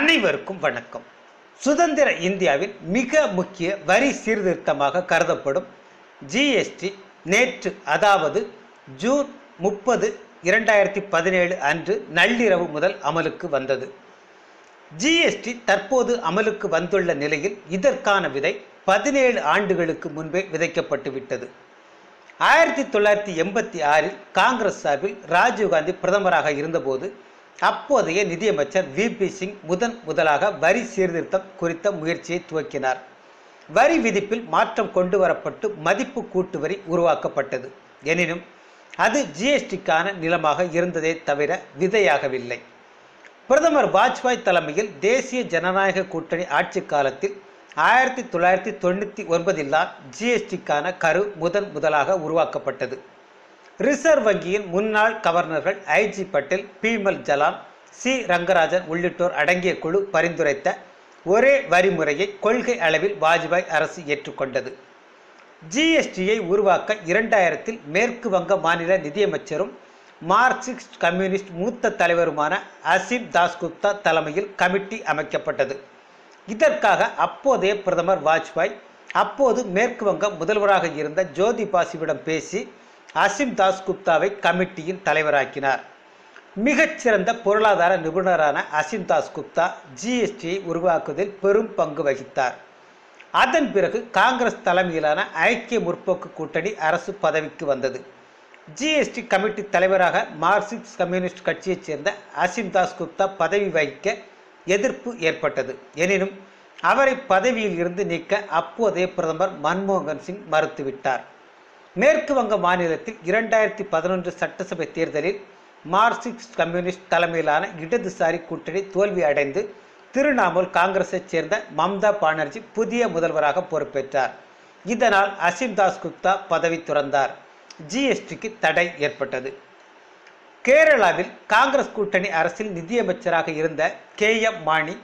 அனைவருக்கும் வணக்கம். சுதந்திர இந்தியாவின் மிக முக்கிய வரி சீர்திருத்தமாக கருதப்படும் ஜிஎஸ்டி நேற்று அதாவது ஜூன் முப்பது இரண்டாயிரத்தி பதினேழு அன்று நள்ளிரவு முதல் அமலுக்கு வந்தது. ஜிஎஸ்டி தற்போது அமலுக்கு வந்துள்ள நிலையில் இதற்கான விதை பதினேழு ஆண்டுகளுக்கு முன்பே விதைக்கப்பட்டு விட்டது. ஆயிரத்தி தொள்ளாயிரத்தி எண்பத்தி ஆறில் காங்கிரஸ் சார்பில் ராஜீவ்காந்தி பிரதமராக இருந்தபோது அப்போதைய நிதியமைச்சர் வி பி சிங் முதன் முதலாக வரி சீர்திருத்தம் குறித்த முயற்சியை துவக்கினார். வரி விதிப்பில் மாற்றம் கொண்டு வரப்பட்டு மதிப்பு கூட்டு வரி உருவாக்கப்பட்டது. எனினும் அது ஜிஎஸ்டிக்கான நிலமாக இருந்ததே தவிர விதையாகவில்லை. பிரதமர் வாஜ்பாய் தலைமையில் தேசிய ஜனநாயக கூட்டணி ஆட்சி காலத்தில் ஆயிரத்தி தொள்ளாயிரத்தி தொண்ணூற்றி ஒன்பதில் தான் ஜிஎஸ்டிக்கான கரு முதன் முதலாக உருவாக்கப்பட்டது. ரிசர்வ் வங்கியின் முன்னாள் கவர்னர்கள் I G Patel Bimal Jalan C. Rangarajan உள்ளிட்டோர் அடங்கிய குழு பரிந்துரைத்த ஒரே வரிமுறையை கொள்கை அளவில் வாஜ்பாய் அரசு ஏற்றுக்கொண்டது. ஜிஎஸ்டியை உருவாக்க இரண்டாயிரத்தில் மேற்கு வங்க மாநில நிதியமைச்சரும் மார்க்சிஸ்ட் கம்யூனிஸ்ட் மூத்த தலைவருமான அசீம் தாஸ்குப்தா தலைமையில் கமிட்டி அமைக்கப்பட்டது. இதற்காக அப்போதைய பிரதமர் வாஜ்பாய் அப்போது மேற்கு வங்க முதல்வராக இருந்த ஜோதி பாசுவிடம் பேசி அசிம் தாஸ்குப்தாவை கமிட்டியின் தலைவராக்கினார். மிகச்சிறந்த பொருளாதார நிபுணரான அசிம் தாஸ்குப்தா ஜிஎஸ்டியை உருவாக்குவதில் பெரும் பங்கு வகித்தார். அதன் பிறகு காங்கிரஸ் தலைமையிலான ஐக்கிய முற்போக்கு கூட்டணி அரசு பதவிக்கு வந்தது. ஜிஎஸ்டி கமிட்டி தலைவராக மார்க்சிஸ்ட் கம்யூனிஸ்ட் கட்சியைச் சேர்ந்த அசிம் தாஸ் குப்தா பதவி வகிக்க எதிர்ப்பு ஏற்பட்டது. எனினும் அவரை பதவியில் இருந்து நீக்க அப்போதைய பிரதமர் மன்மோகன் சிங் மறுத்துவிட்டார். மேற்கு வங்க மாநிலத்தில் இரண்டாயிரத்தி பதினொன்று சட்டசபை தேர்தலில் மார்க்சிஸ்ட் கம்யூனிஸ்ட் தலைமையிலான இடதுசாரி கூட்டணி தோல்வி அடைந்து திரிணாமுல் காங்கிரஸைச் சேர்ந்த மம்தா பானர்ஜி புதிய முதல்வராக பொறுப்பேற்றார். இதனால் அசிம் தாஸ் குப்தா பதவி துறந்தார். ஜிஎஸ்டிக்கு தடை ஏற்பட்டது. கேரளாவில் காங்கிரஸ் கூட்டணி அரசில் நிதியமைச்சராக இருந்த K M Mani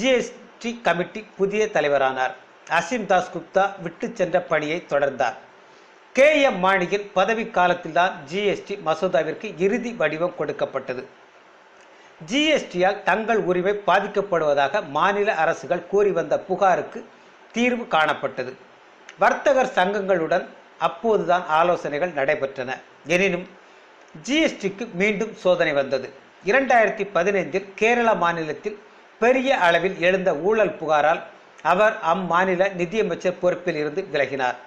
GST committee புதிய தலைவரானார். அசிம் தாஸ் குப்தா விட்டு சென்ற பணியை தொடர்ந்தார். கே எம் மாணியின் பதவி காலத்தில்தான் ஜிஎஸ்டி மசோதாவிற்கு இறுதி வடிவம் கொடுக்கப்பட்டது. ஜிஎஸ்டியால் தங்கள் உரிமை பாதிக்கப்படுவதாக மாநில அரசுகள் கூறி வந்த புகாருக்கு தீர்வு காணப்பட்டது. வர்த்தகர் சங்கங்களுடன் அப்போதுதான் ஆலோசனைகள் நடைபெற்றன. எனினும் ஜிஎஸ்டிக்கு மீண்டும் சோதனை வந்தது. இரண்டாயிரத்தி பதினைந்தில் கேரள மாநிலத்தில் பெரிய அளவில் எழுந்த ஊழல் புகாரால் அவர் அம்மாநில நிதியமைச்சர் பொறுப்பில் இருந்து விலகினார்.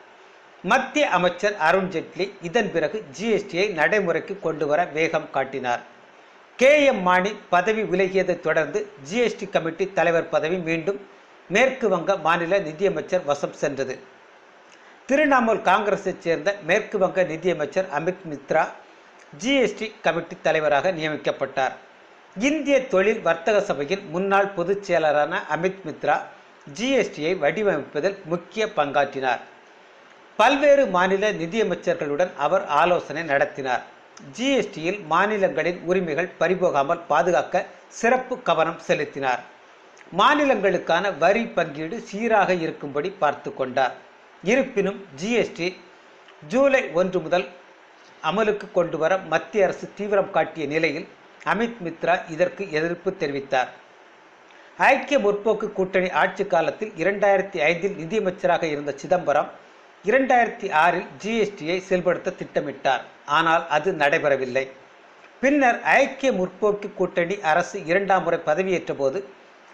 மத்திய அமைச்சர் அருண்ஜெட்லி இதன் பிறகு ஜிஎஸ்டியை நடைமுறைக்கு கொண்டு வர வேகம் காட்டினார். கே எம் மாணி பதவி விலகியதைத் தொடர்ந்து ஜிஎஸ்டி கமிட்டி தலைவர் பதவி மீண்டும் மேற்கு வங்க மாநில நிதியமைச்சர் வசம் சென்றது. திரிணாமுல் காங்கிரஸைச் சேர்ந்த மேற்கு வங்க நிதியமைச்சர் அமித் மித்ரா ஜிஎஸ்டி கமிட்டி தலைவராக நியமிக்கப்பட்டார். இந்திய தொழில் வர்த்தக சபையின் முன்னாள் பொதுச் செயலரான அமித் மித்ரா ஜிஎஸ்டியை வடிவமைப்பதில் முக்கிய பங்காற்றினார். பல்வேறு மாநில நிதியமைச்சர்களுடன் அவர் ஆலோசனை நடத்தினார். ஜிஎஸ்டியில் மாநிலங்களின் உரிமைகள் பறிபோகாமல் பாதுகாக்க சிறப்பு கவனம் செலுத்தினார். மாநிலங்களுக்கான வரி பங்கீடு சீராக இருக்கும்படி பார்த்து கொண்டார். இருப்பினும் ஜிஎஸ்டி ஜூலை ஒன்று முதல் அமலுக்கு கொண்டு வர மத்திய அரசு தீவிரம் காட்டிய நிலையில் அமித் மித்ரா இதற்கு எதிர்ப்பு தெரிவித்தார். ஐக்கிய முற்போக்கு கூட்டணி ஆட்சி காலத்தில் இரண்டாயிரத்தி ஐந்தில் நிதியமைச்சராக இருந்த சிதம்பரம் இரண்டாயிரத்தி ஆறில் ஜிஎஸ்டியை செயல்படுத்த திட்டமிட்டார். ஆனால் அது நடைபெறவில்லை. பின்னர் ஐக்கிய முற்போக்கு கூட்டணி அரசு இரண்டாம் முறை பதவியேற்ற போது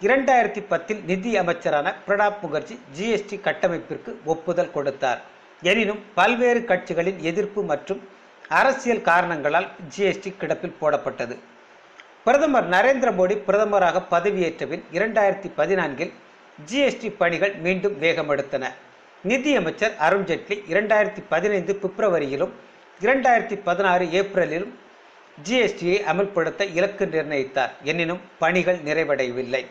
இரண்டாயிரத்தி பத்தில் நிதி அமைச்சரான பிரணாப் முகர்ஜி ஜிஎஸ்டி கட்டமைப்பிற்கு ஒப்புதல் கொடுத்தார். எனினும் பல்வேறு கட்சிகளின் எதிர்ப்பு மற்றும் அரசியல் காரணங்களால் ஜிஎஸ்டி கிடப்பில் போடப்பட்டது. பிரதமர் நரேந்திர மோடி பிரதமராக பதவியேற்ற பின் இரண்டாயிரத்தி பதினான்கில் ஜிஎஸ்டி பணிகள் மீண்டும் வேகமெடுத்தன. நிதியமைச்சர் அருண்ஜேட்லி இரண்டாயிரத்தி பதினைந்து பிப்ரவரியிலும் இரண்டாயிரத்தி பதினாறு ஏப்ரலிலும் ஜிஎஸ்டியை அமல்படுத்த இலக்கு நிர்ணயித்தார். எனினும் பணிகள் நிறைவடையவில்லை.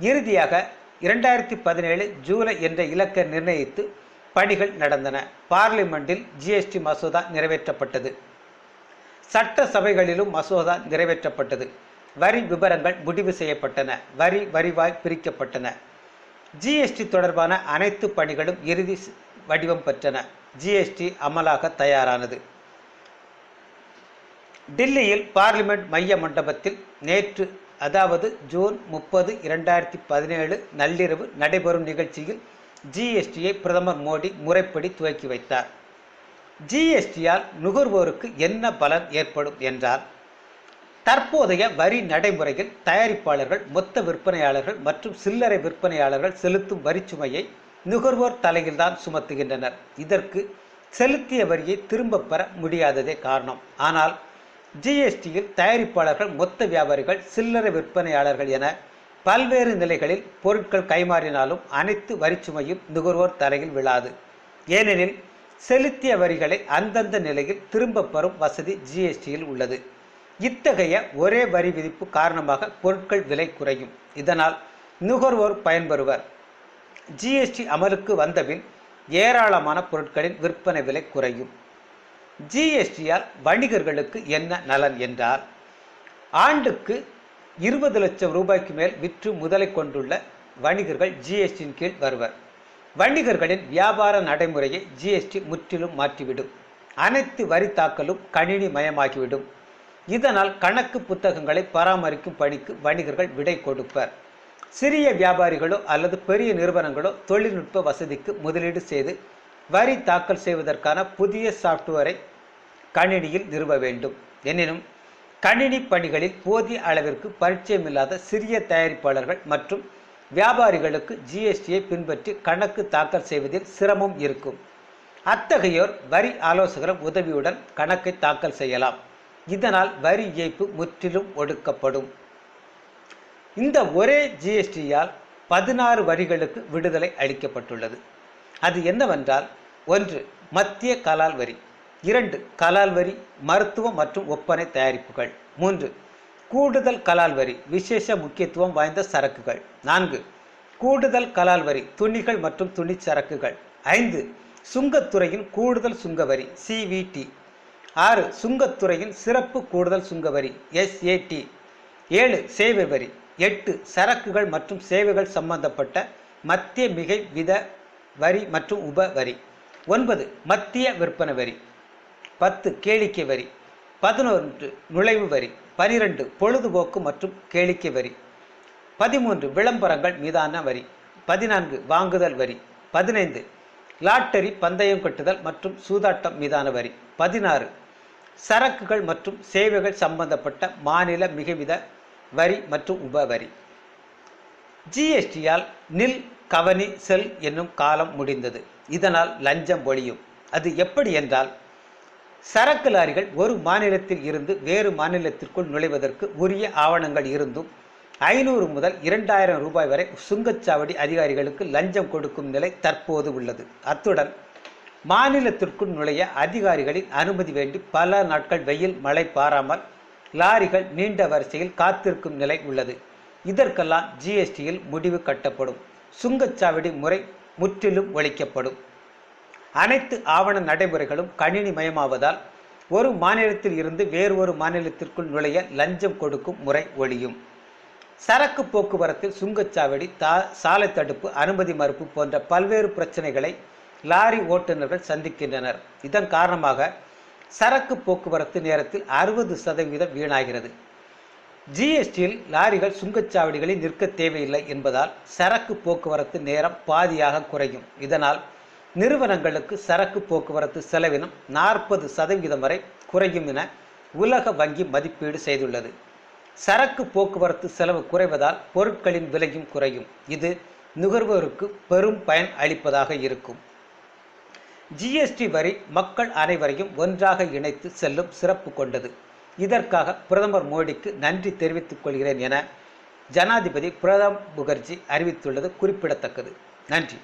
இறுதியாக இரண்டாயிரத்தி பதினேழு ஜூலை என்ற இலக்கை நிர்ணயித்து பணிகள் நடந்தன. பார்லிமெண்டில் ஜிஎஸ்டி மசோதா நிறைவேற்றப்பட்டது. சட்ட சபைகளிலும் மசோதா நிறைவேற்றப்பட்டது. வரி விவரங்கள் முடிவு செய்யப்பட்டன. வரி வரிவாய் பிரிக்கப்பட்டன. ஜிஎஸ்டி தொடர்பான அனைத்து பணிகளும் இறுதி வடிவம் பெற்றன. ஜிஎஸ்டி அமலாக தயாரானது. டில்லியில் பார்லிமெண்ட் மைய மண்டபத்தில் நேற்று அதாவது ஜூன் முப்பது இரண்டாயிரத்தி பதினேழு நள்ளிரவு நடைபெறும் நிகழ்ச்சியில் ஜிஎஸ்டியை பிரதமர் மோடி முறைப்படி துவக்கி வைத்தார். ஜிஎஸ்டியால் நுகர்வோருக்கு என்ன பலன் ஏற்படும் என்றால் தற்போதைய வரி நடைமுறையில் தயாரிப்பாளர்கள் மொத்த விற்பனையாளர்கள் மற்றும் சில்லறை விற்பனையாளர்கள் செலுத்தும் வரிச்சுமையை நுகர்வோர் தலையில்தான் சுமத்துகின்றனர். இதற்கு செலுத்திய வரியை திரும்பப் பெற முடியாததே காரணம். ஆனால் ஜிஎஸ்டியில் தயாரிப்பாளர்கள் மொத்த வியாபாரிகள் சில்லறை விற்பனையாளர்கள் என பல்வேறு நிலைகளில் பொருட்கள் கைமாறினாலும் அனைத்து வரிச்சுமையும் நுகர்வோர் தலையில் விழாது. ஏனெனில் செலுத்திய வரிகளை அந்தந்த நிலையில் திரும்பப் பெறும் வசதி ஜிஎஸ்டியில் உள்ளது. இத்தகைய ஒரே வரி விதிப்பு காரணமாக பொருட்கள் விலை குறையும். இதனால் நுகர்வோர் பயன்பெறுவர். ஜிஎஸ்டி அமலுக்கு வந்தபின் ஏராளமான பொருட்களின் விற்பனை விலை குறையும். ஜிஎஸ்டியால் வணிகர்களுக்கு என்ன நலன் என்றால் ஆண்டுக்கு இருபது லட்சம் ரூபாய்க்கு மேல் விற்று முதலை கொண்டுள்ள வணிகர்கள் ஜிஎஸ்டியின் கீழ் வருவர். வணிகர்களின் வியாபார நடைமுறையை ஜிஎஸ்டி முற்றிலும் மாற்றிவிடும். அனைத்து வரி தாக்கலும் கணினி மயமாகிவிடும் இதனால் கணக்கு புத்தகங்களை பராமரிக்கும் பணிக்கு வணிகர்கள் விடை கொடுப்பர். சிறிய வியாபாரிகளோ அல்லது பெரிய நிறுவனங்களோ தொழில்நுட்ப வசதிக்கு முதலீடு செய்து வரி தாக்கல் செய்வதற்கான புதிய சாஃப்ட்வேரை கணினியில் நிறுவ வேண்டும். எனினும் கணினி பணிகளில் போதிய அளவிற்கு பரிச்சயமில்லாத சிறிய தயாரிப்பாளர்கள் மற்றும் வியாபாரிகளுக்கு ஜிஎஸ்டியை பின்பற்றி கணக்கு தாக்கல் செய்வதில் சிரமம் இருக்கும். அத்தகையோர் வரி ஆலோசகர் உதவியுடன் கணக்கை தாக்கல் செய்யலாம். இதனால் வரி ஏய்ப்பு முற்றிலும் ஒடுக்கப்படும். இந்த ஒரே ஜிஎஸ்டியால் பதினாறு வரிகளுக்கு விடுதலை அளிக்கப்பட்டுள்ளது. அது என்னவென்றால் ஒன்று மத்திய கலால் வரி இரண்டு கலால் வரி மருத்துவ மற்றும் ஒப்பனை தயாரிப்புகள் மூன்று கூடுதல் கலால் வரி விசேஷ முக்கியத்துவம் வாய்ந்த சரக்குகள் நான்கு கூடுதல் கலால் வரி துணிகள் மற்றும் துணி சரக்குகள் ஐந்து சுங்கத்துறையின் கூடுதல் சுங்க வரி சிவிடி ஆறு சுங்கத்துறையில் சிறப்பு கூடுதல் சுங்க வரி எஸ்ஏடி ஏழு சேவை வரி. எட்டு சரக்குகள் மற்றும் சேவைகள் சம்பந்தப்பட்ட மத்திய மிகை வித வரி மற்றும் உப வரி. ஒன்பது மத்திய விற்பனை வரி. பத்து கேளிக்கை வரி. பதினொன்று நுழைவு வரி. பனிரெண்டு பொழுதுபோக்கு மற்றும் கேளிக்கை வரி. பதிமூன்று விளம்பரங்கள் மீதான வரி. பதினான்கு வாங்குதல் வரி. பதினைந்து லாட்டரி பந்தயம் கட்டுதல் மற்றும் சூதாட்டம் மீதான வரி. பதினாறு சரக்குகள் மற்றும் சேவைகள் சம்பந்தப்பட்ட மாநில மிகவித வரி மற்றும் உபவரி ஜிஎஸ்டியால் நில் கவனி செல் என்னும் காலம் முடிந்தது. இதனால் லஞ்சம் ஒழியும் அது எப்படி என்றால் சரக்கு லாரிகள் ஒரு மாநிலத்தில் இருந்து வேறு மாநிலத்திற்குள் நுழைவதற்கு உரிய ஆவணங்கள் இருந்தும் ஐநூறு முதல் இரண்டாயிரம் ரூபாய் வரை சுங்கச்சாவடி அதிகாரிகளுக்கு லஞ்சம் கொடுக்கும் நிலை தற்போது உள்ளது. அத்துடன் மாநிலத்திற்குள் நுழைய அதிகாரிகளின் அனுமதி வேண்டி பல நாட்கள் வெயில் மழை பாராமல் லாரிகள் நீண்ட வரிசையில் காத்திருக்கும் நிலை உள்ளது. இதற்கெல்லாம் ஜிஎஸ்டியில் முடிவு கட்டப்படும். சுங்கச்சாவடி முறை முற்றிலும் ஒழிக்கப்படும். அனைத்து ஆவண நடைமுறைகளும் கணினி மயமாவதால் ஒரு மாநிலத்தில் இருந்து வேறு ஒரு மாநிலத்திற்குள் நுழைய லஞ்சம் கொடுக்கும் முறை ஒழியும். சரக்கு போக்குவரத்தில் சுங்கச்சாவடி தா சாலை தடுப்பு அனுமதி மறுப்பு போன்ற பல்வேறு பிரச்சனைகளை லாரி ஓட்டுநர்கள் சந்திக்கின்றனர். இதன் காரணமாக சரக்கு போக்குவரத்து நேரத்தில் அறுபது சதவீதம் வீணாகிறது. ஜிஎஸ்டியில் லாரிகள் சுங்கச்சாவடிகளில் நிற்க தேவையில்லை என்பதால் சரக்கு போக்குவரத்து நேரம் பாதியாக குறையும். இதனால் நிறுவனங்களுக்கு சரக்கு போக்குவரத்து செலவினம் நாற்பது சதவீதம் வரை குறையும் என உலக வங்கி மதிப்பீடு செய்துள்ளது. சரக்கு போக்குவரத்து செலவு குறைவதால் பொருட்களின் விலையும் குறையும். இது நுகர்வோருக்கு பெரும் பயன் அளிப்பதாக இருக்கும். ஜிஎஸ்டி வரி மக்கள் அனைவரையும் ஒன்றாக இணைத்து செல்லும் சிறப்பு கொண்டது. இதற்காக பிரதமர் மோடிக்கு நன்றி தெரிவித்துக் கொள்கிறேன் என ஜனாதிபதி பிரணாப் முகர்ஜி அறிவித்துள்ளது குறிப்பிடத்தக்கது. நன்றி.